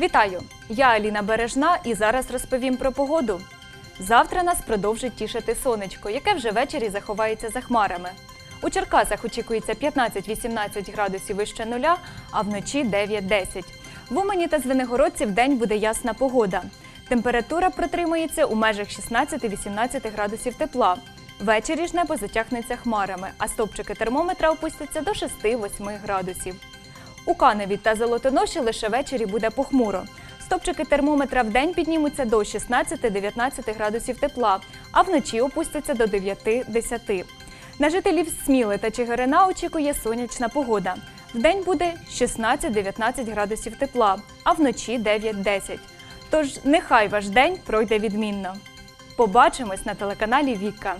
Вітаю! Я Аліна Бережна і зараз розповім про погоду. Завтра нас продовжить тішити сонечко, яке вже ввечері заховається за хмарами. У Черкасах очікується 15-18 градусів вище нуля, а вночі 9-10. В Умані та Звенигородці в день буде ясна погода. Температура протримується у межах 16-18 градусів тепла. Ввечері ж небо затягнеться хмарами, а стопчики термометра опустяться до 6-8 градусів. У Каневі та Золотоноші лише ввечері буде похмуро. Стопчики термометра в день піднімуться до 16-19 градусів тепла, а вночі опустяться до 9-10. На жителів Сміли та Чигирина очікує сонячна погода. Вдень буде 16-19 градусів тепла, а вночі 9-10. Тож нехай ваш день пройде відмінно. Побачимось на телеканалі Віка.